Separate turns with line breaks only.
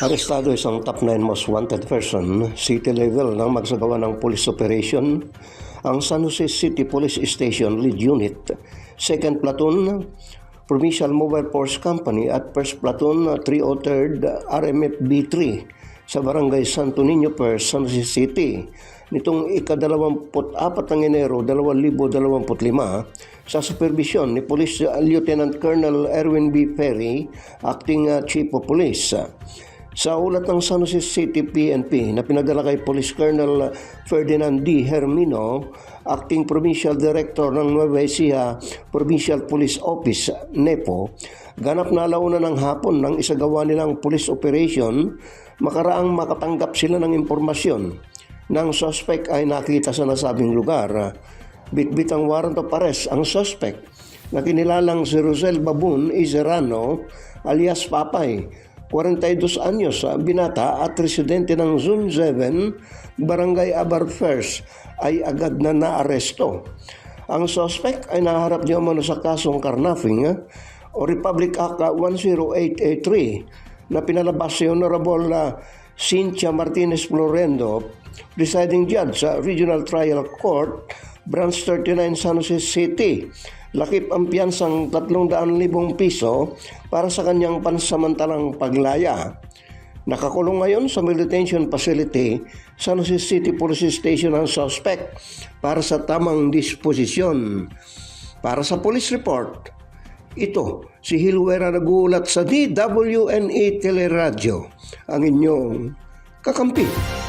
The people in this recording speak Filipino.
Arestado isang top 9 most wanted person, city level ng magsagawa ng police operation, ang San Jose City Police Station Lead Unit, 2nd Platoon, Provincial Mobile Force Company at 1st Platoon, 303rd RMFB-3 sa Barangay Santo Niño Per, San Jose City. Nitong ika-24 ng Enero 2025 sa supervision ni Police Lieutenant Colonel Erwin B. Perry, Acting uh, Chief of Police. Sa ulat ng San Jose City PNP na pinadala kay Police Colonel Ferdinand D. Hermino, Acting Provincial Director ng Nueva Ecija Provincial Police Office, NEPO, ganap na alauna ng hapon ng isagawa nilang police operation, makaraang makatanggap sila ng impormasyon ng suspect ay nakita sa nasabing lugar. Bitbit ang warrant of arrest ang suspect na kinilalang si Rosel Babun Izerano alias Papay, 42 anyos, ah, binata at residente ng Zone 7, Barangay Abar First, ay agad na naaresto. Ang suspect ay naharap niya umano sa kasong carnaffing ah, o Republic Act ah, 10883 na pinalabas si Honorable ah, Cynthia Martinez Florendo, presiding judge sa Regional Trial Court, Branch 39 San Jose City. Lakip ang piyansang 300,000 piso para sa kanyang pansamantalang paglaya. Nakakulong ngayon sa detention facility San Jose City Police Station ang suspect para sa tamang disposisyon. Para sa police report, ito si Hilwera nagulat sa DWNE Teleradyo, ang inyong kakampi.